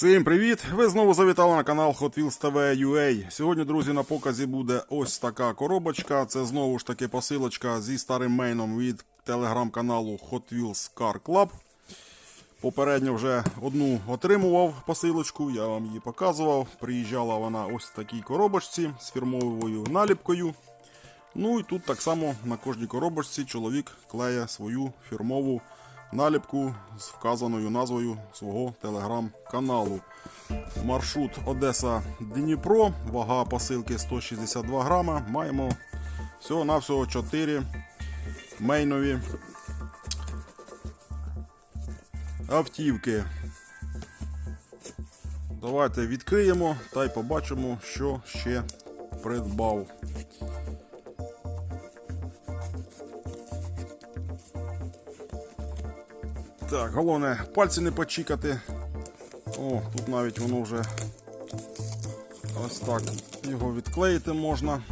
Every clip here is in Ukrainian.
Всім привіт! Ви знову завітали на канал Hot Wheels TV UA. Сьогодні, друзі, на показі буде ось така коробочка. Це знову ж таки посилочка зі старим мейном від телеграм-каналу Hot Wheels Car Club. Попередньо вже одну отримував посилочку, я вам її показував. Приїжджала вона ось в такій коробочці з фірмовою наліпкою. Ну і тут так само на кожній коробочці чоловік клеє свою фірмову наліпку з вказаною назвою свого телеграм-каналу. Маршрут Одеса Дніпро, вага посилки 162 грама. Маємо всього-навсього 4 мейнові автівки. Давайте відкриємо та й побачимо, що ще придбав. Так, головне пальці не почікати. О, тут навіть воно вже ось так його відклеїти можна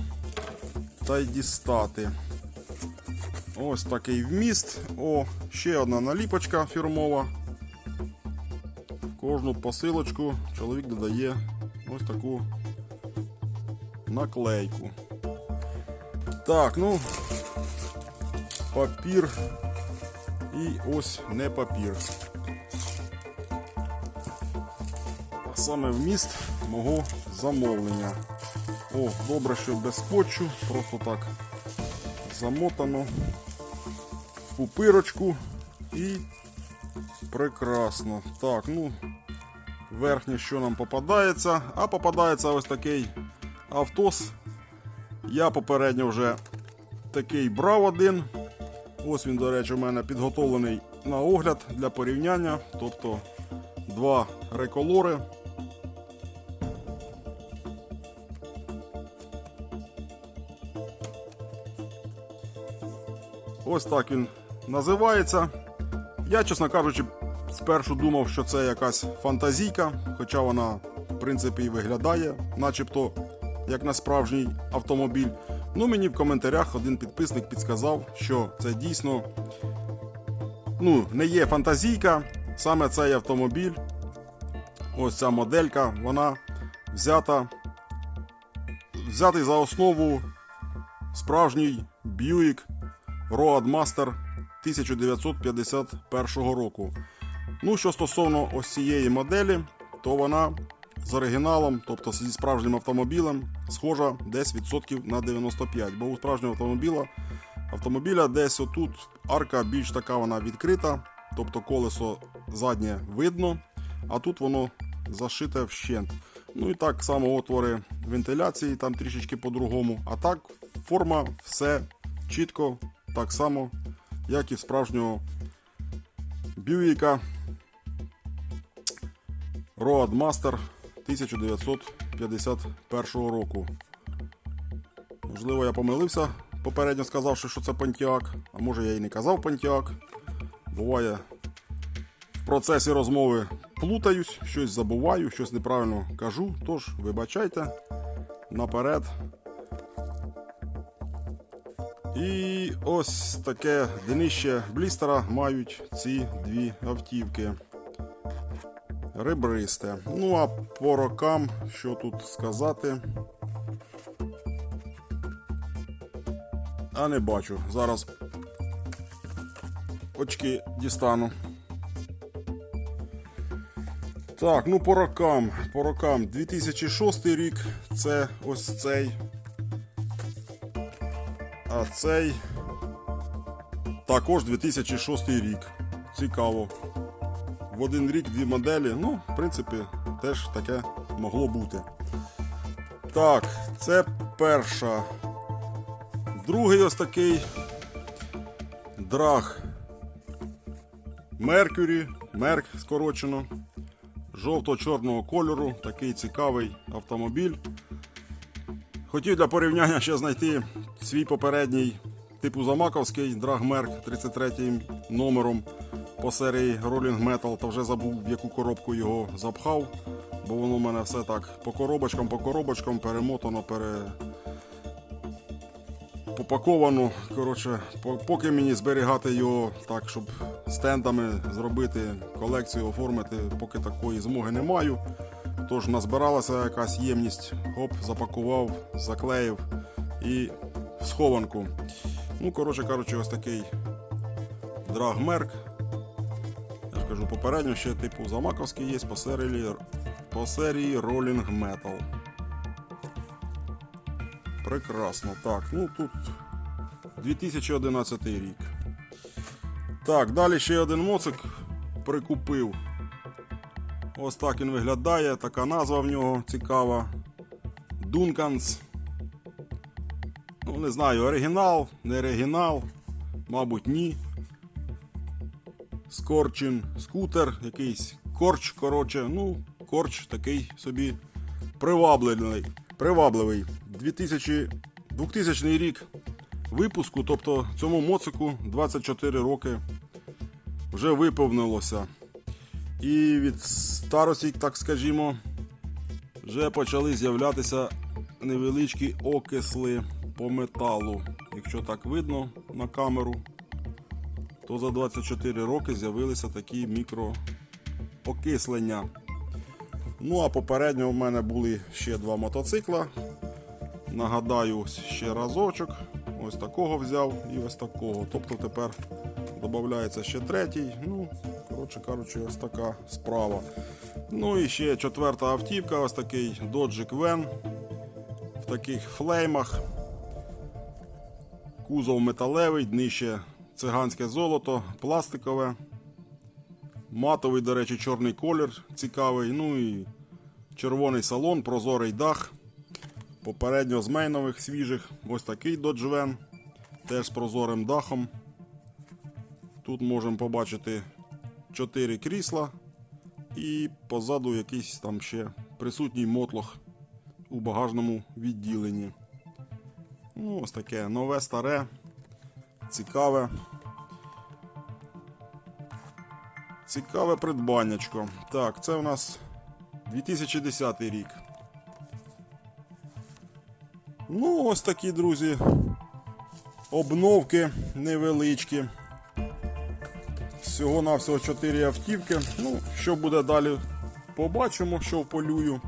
та й дістати. Ось такий вміст. О, ще одна наліпочка фірмова. В кожну посилочку чоловік додає ось таку наклейку. Так, ну, папір і ось не папір. А саме вміст мого замовлення. О, добре, що без скотчу, просто так замотано в пупирочку і прекрасно. Так, ну, верхнє, що нам попадається, а попадається ось такий автос. Я попередньо вже такий брав один. Ось він, до речі, у мене підготовлений на огляд для порівняння. Тобто два реколори. Ось так він називається. Я, чесно кажучи, спершу думав, що це якась фантазійка, хоча вона, в принципі, і виглядає, начебто, як на справжній автомобіль. Ну, мені в коментарях один підписник підсказав, що це дійсно ну, не є фантазійка, саме цей автомобіль, ось ця моделька, вона взята, взятий за основу справжній Buick Roadmaster 1951 року. Ну, що стосовно ось цієї моделі, то вона з оригіналом, тобто зі справжнім автомобілем, схожа десь відсотків на 95. Бо у справжнього автомобіля, автомобіля десь отут арка більш така вона відкрита, тобто колесо заднє видно, а тут воно зашите вщент. Ну і так само отвори вентиляції, там трішечки по-другому. А так, форма все чітко, так само, як і в справжнього Бюїка Roadmaster 1951 року. Можливо, я помилився, попередньо сказавши, що це Pontiac, а може я і не казав Pontiac. Буває, в процесі розмови плутаюсь, щось забуваю, щось неправильно кажу, тож вибачайте наперед. І ось таке днище блістера мають ці дві автівки ребристе. Ну а по рокам, що тут сказати. А не бачу. Зараз очки дістану. Так, ну по рокам. По рокам 2006 рік це ось цей. А цей також 2006 рік. Цікаво в один рік дві моделі. Ну, в принципі, теж таке могло бути. Так, це перша. Другий ось такий драг Меркюрі, Мерк скорочено. Жовто-чорного кольору, такий цікавий автомобіль. Хотів для порівняння ще знайти свій попередній типу Замаковський драг Мерк 33 номером по серії Rolling Metal, та вже забув, в яку коробку його запхав, бо воно в мене все так по коробочкам, по коробочкам перемотано, пере... попаковано. Коротше, поки мені зберігати його так, щоб стендами зробити колекцію, оформити, поки такої змоги не маю. Тож назбиралася якась ємність, хоп, запакував, заклеїв і в схованку. Ну, коротше кажучи, ось такий драгмерк. Я ж кажу, попередньо ще типу Замаковський є по серії, по серії Rolling Metal. Прекрасно. Так, ну тут 2011 рік. Так, далі ще один моцик прикупив. Ось так він виглядає, така назва в нього цікава. Duncan's. Ну, не знаю, оригінал, не оригінал, мабуть, ні. Скорчин скутер, якийсь корч, коротше, ну, корч такий собі привабливий. привабливий. 2000, 2000 рік випуску, тобто цьому моцику 24 роки вже виповнилося. І від старості, так скажімо, вже почали з'являтися невеличкі окисли по металу. Якщо так видно на камеру, то за 24 роки з'явилися такі мікроокислення. Ну, а попередньо в мене були ще два мотоцикла. Нагадаю, ще разочок. Ось такого взяв і ось такого. Тобто тепер додається ще третій. Ну, коротше кажучи, ось така справа. Ну і ще четверта автівка, ось такий Dodge Van таких флеймах. Кузов металевий, днище циганське золото, пластикове. Матовий, до речі, чорний колір цікавий. Ну і червоний салон, прозорий дах. Попередньо з мейнових свіжих. Ось такий Dodge Van. Теж з прозорим дахом. Тут можемо побачити 4 крісла. І позаду якийсь там ще присутній мотлох у багажному відділенні. Ну, ось таке нове, старе, цікаве. Цікаве придбаннячко. Так, це у нас 2010 рік. Ну, ось такі, друзі. Обновки невеличкі. Всього-навсього 4 автівки. Ну, що буде далі, побачимо, що полюю.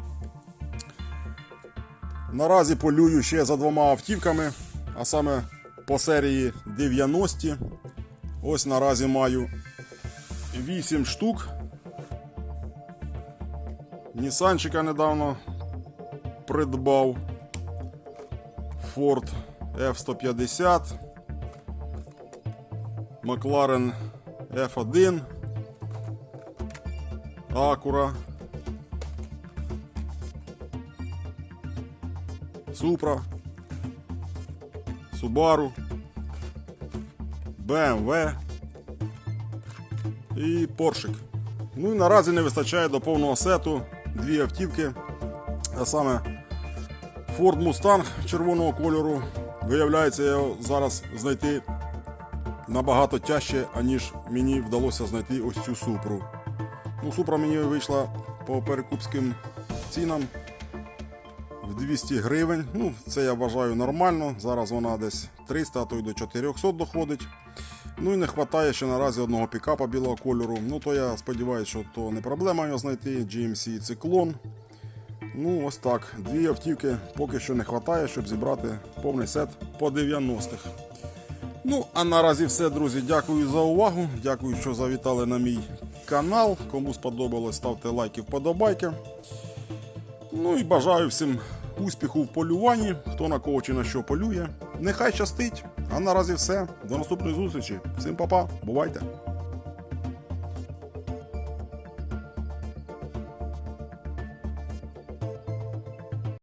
Наразі полюю ще за двома автівками, а саме по серії 90. Ось наразі маю 8 штук. Нісанчика недавно придбав. Ford F-150. Макларен F1. Acura. Supra. Subaru. BMW і Поршик. Ну і наразі не вистачає до повного сету дві автівки, а саме Ford Mustang червоного кольору. Виявляється, його зараз знайти набагато тяжче, аніж мені вдалося знайти ось цю супру. Ну, супра мені вийшла по перекупським цінам в 200 гривень. Ну, це я вважаю нормально. Зараз вона десь 300, а то й до 400 доходить. Ну і не вистачає ще наразі одного пікапа білого кольору. Ну то я сподіваюся, що то не проблема його знайти. GMC Циклон. Ну, ось так. Дві автівки поки що не вистачає, щоб зібрати повний сет по 90-х. Ну, а наразі все, друзі. Дякую за увагу. Дякую, що завітали на мій канал. Кому сподобалось, ставте лайки, вподобайки. Ну і бажаю всім успіху в полюванні, хто на кого чи на що полює. Нехай щастить. А наразі все. До наступної зустрічі. Всім па-па, бувайте!